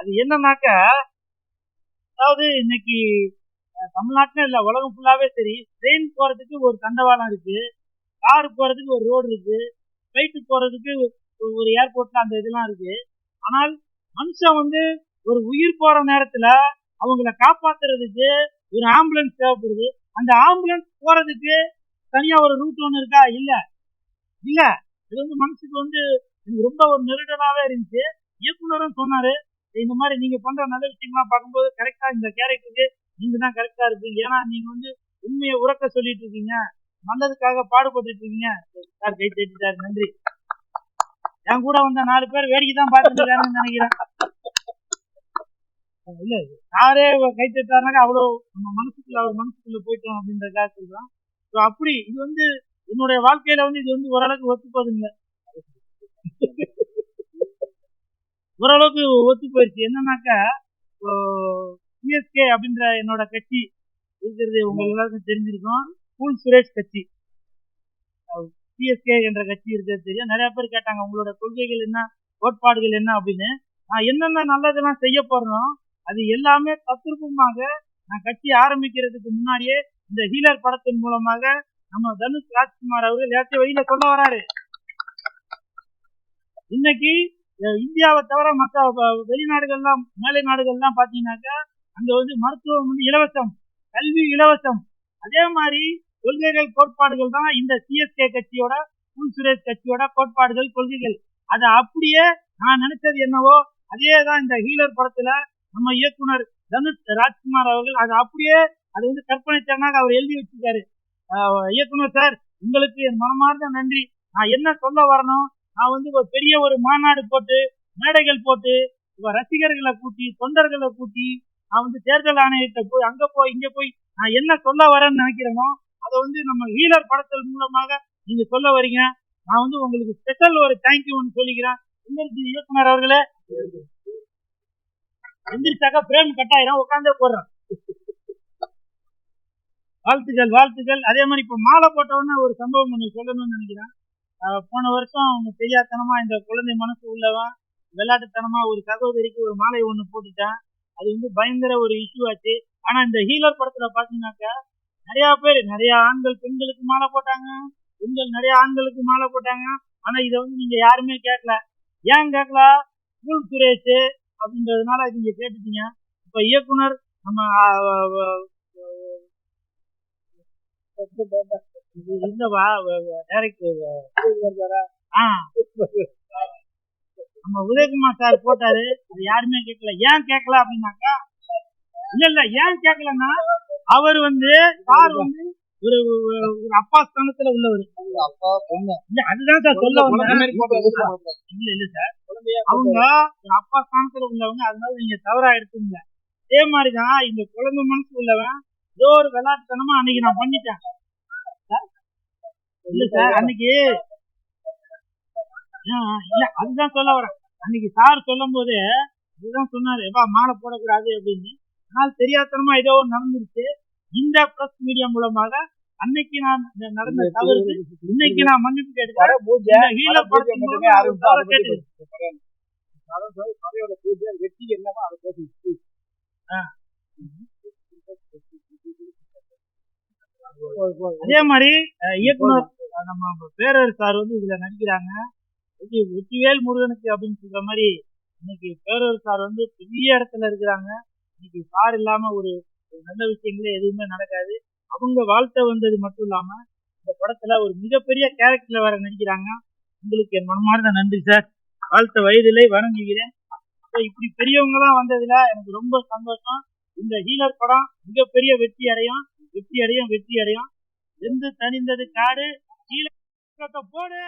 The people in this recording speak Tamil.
அது என்னன்னாக்க அதாவது இன்னைக்கு தமிழ்நாட்டில் இல்லை உலகம் ஃபுல்லாவே சரி. ட்ரெயின் போறதுக்கு ஒரு தண்டவாளம் இருக்கு. கார் போறதுக்கு ஒரு ரோடு இருக்கு. ஃபிளைட்டு போறதுக்கு ஒரு- ஏர்போர்ட்ல அந்த இதெல்லாம் இருக்கு. ஆனால் மனுஷன் வந்து ஒரு உயிர் போற நேரத்துல அவங்கள காப்பாத்துறதுக்கு ஒரு ஆம்புலன்ஸ் தேவைப்படுது. அந்த ஆம்புலன்ஸ் போறதுக்கு தனியா ஒரு ரூட் ஒன்று இருக்கா? இல்ல. இல்ல. இது வந்து மனசுக்கு வந்து எனக்கு ரொம்ப ஒரு நெருடலாவே இருந்துச்சு. இயக்குனரும் சொன்னாரு இந்த மாதிரி நீங்க பண்ற நல்ல விஷயங்கள்லாம் பார்க்கும்போது கரெக்டா இந்த கேரக்டருக்கு நீங்க தான் கரெக்டா இருக்கு. ஏன்னா நீங்க வந்து உண்மையை உறக்க சொல்லிட்டு இருக்கீங்க. நல்லதுக்காக பாடுபட்டு இருக்கீங்க. சார் கை நன்றி. என் கூட வந்த நாலு பேர் வேடிக்கை தான் பாத்துட்டு நினைக்கிறேன். இல்ல யாரே கை தட்டாருனாக்க அவ்வளவு நம்ம மனசுக்குள்ள அவர் மனசுக்குள்ள போயிட்டோம் அப்படின்றதுக்காக சொல்றோம் ஸோ அப்படி இது வந்து என்னுடைய வாழ்க்கையில வந்து இது வந்து ஓரளவுக்கு ஒத்து போகுதுங்க ஓரளவுக்கு ஒத்து போயிடுச்சு என்னன்னாக்கா சிஎஸ்கே அப்படின்ற என்னோட கட்சி இருக்கிறது உங்க எல்லாருக்கும் தெரிஞ்சிருக்கும். கூல் சுரேஷ் கட்சி. சிஎஸ்கே என்ற கட்சி இருக்கிறது தெரியும். நிறைய பேர் கேட்டாங்க உங்களோட கொள்கைகள் என்ன? கோட்பாடுகள் என்ன அப்படின்னு. நான் என்னென்ன நல்லதெல்லாம் செய்ய போறேனோ அது எல்லாமே தத்ரூபமாக நான் கட்சி ஆரம்பிக்கிறதுக்கு முன்னாடியே இந்த ஹீலர் படத்தின் மூலமாக நம்ம தனுஷ் ராஜ்குமார் அவர்கள் ஏற்ற வழியில சொல்ல வராரு. இன்னைக்கு இந்தியாவை தவிர மற்ற வெளிநாடுகள்லாம் மேலை நாடுகள்லாம் பார்த்தீங்கன்னாக்கா அங்கே வந்து மருத்துவம் வந்து இலவசம் கல்வி இலவசம். அதே மாதிரி கொள்கைகள் கோட்பாடுகள் தான் இந்த சிஎஸ்கே கட்சியோட உள் சுரேஷ் கட்சியோட கோட்பாடுகள் கொள்கைகள். அதை அப்படியே நான் நினைச்சது என்னவோ அதே தான் இந்த ஹீலர் படத்துல நம்ம இயக்குனர் தனுஷ் ராஜ்குமார் அவர்கள் அதை அப்படியே அது வந்து கற்பனை திறனாக அவர் எழுதி வச்சிருக்காரு. இயக்குனர் சார் உங்களுக்கு என் மனமார்ந்த நன்றி. நான் என்ன சொல்ல வரணும் நான் வந்து ஒரு பெரிய ஒரு மாநாடு போட்டு மேடைகள் போட்டு ரசிகர்களை கூட்டி தொண்டர்களை கூட்டி நான் வந்து தேர்தல் ஆணையத்தை போய் அங்க போய் இங்க போய் நான் என்ன சொல்ல வரேன்னு நினைக்கிறேனோ அதை வந்து நம்ம ஹீலர் படத்தல் மூலமாக நீங்க சொல்ல வரீங்க. நான் வந்து உங்களுக்கு ஸ்பெஷல் ஒரு தேங்க்யூ ஒன்று சொல்லிக்கிறேன். இயக்குனர் அவர்களே எந்திரிச்சாக்கா பிரேம் கட்டாயிரம் உட்காந்தே போடுறேன். வாழ்த்துக்கள் வாழ்த்துக்கள். அதே மாதிரி இப்ப மாலை போட்டவொடனே ஒரு சம்பவம் ஒன்று சொல்லணும்னு நினைக்கிறேன். போன வருஷம் அவங்க தெரியாதனமா இந்த குழந்தை மனசு உள்ளவன் விளையாட்டுத்தனமா ஒரு சகோதரிக்கு ஒரு மாலை ஒண்ணு போட்டுட்டான் அது வந்து பயங்கர ஒரு இஷ்யூ ஆச்சு ஆனா இந்த ஹீலர் படத்துல பாத்தீங்கன்னாக்கா நிறைய பேர் நிறைய ஆண்கள் பெண்களுக்கு மாலை போட்டாங்க பெண்கள் நிறைய ஆண்களுக்கு மாலை போட்டாங்க ஆனா இதை வந்து நீங்க யாருமே கேட்கல ஏன் கேட்கல ஸ்கூல் சுரேஷ் அப்படின்றதுனால நீங்க கேட்டுட்டீங்க இப்ப இயக்குனர் நம்ம இந்த நம்ம உதயகுமார் சார் போட்டாரு. அது யாருமே கேட்கல. ஏன் கேட்கல அப்படின்னாக்கா இல்ல இல்ல ஏன் கேட்கலன்னா அவர் வந்து சார் வந்து ஒரு ஒரு அப்பா ஸ்தானத்துல உள்ளவர். அதுதான் சார் சொல்ல இல்ல இல்ல சார். அவங்க ஒரு அப்பா ஸ்தானத்துல உள்ளவங்க அதனால நீங்க தவறா எடுத்துங்க. அதே மாதிரிதான் இந்த குழந்தை மனசு உள்ளவன் ஏதோ ஒரு விளையாட்டுத்தனமா அன்னைக்கு நான் பண்ணிட்டேன். இல்ல சார் அன்னைக்கு இல்ல அதுதான் சொல்ல வரேன் அன்னைக்கு சார் சொல்லும் போது இதுதான் சொன்னாரு எப்பா மாலை போடக்கூடாது அப்படின்னு ஆனால் தெரியாதனமா ஏதோ நடந்துருச்சு இந்த பிரஸ் மீடியா மூலமாக அன்னைக்கு நான் நடந்த தவறுக்கு இன்னைக்கு நான் மன்னிப்பு கேட்டுக்கிறேன் தவறை கேட்டுக்கிறேன். வெற்றி அதை மாதிரி இயக்குனர் நம்ம பேரர் சார் வந்து இதுல நடிக்கிறாங்க. வெற்றி- வெற்றிவேல் முருகனுக்கு அப்படின்னு சொல்ற மாதிரி இன்னைக்கு பேரர் சார் வந்து பெரிய இடத்துல இருக்கிறாங்க. இன்னைக்கு சார் இல்லாம ஒரு நல்ல விஷயங்களே எதுவுமே நடக்காது. அவங்க வாழ்த்த வந்தது மட்டும் இல்லாம இந்த படத்துல ஒரு மிகப்பெரிய கேரக்டர்ல வேற நடிக்கிறாங்க. உங்களுக்கு என் மனமார்ந்த நன்றி சார். வாழ்த்த வயதிலே வணங்குகிறேன். இப்படி பெரியவங்க எல்லாம் வந்ததுல எனக்கு ரொம்ப சந்தோஷம். இந்த ஹீலர் படம் மிகப்பெரிய வெற்றி அடையும் வெற்றி அடையும் வெற்றி அடையும் எந்த தனிந்தது காடு. கீழே போடு.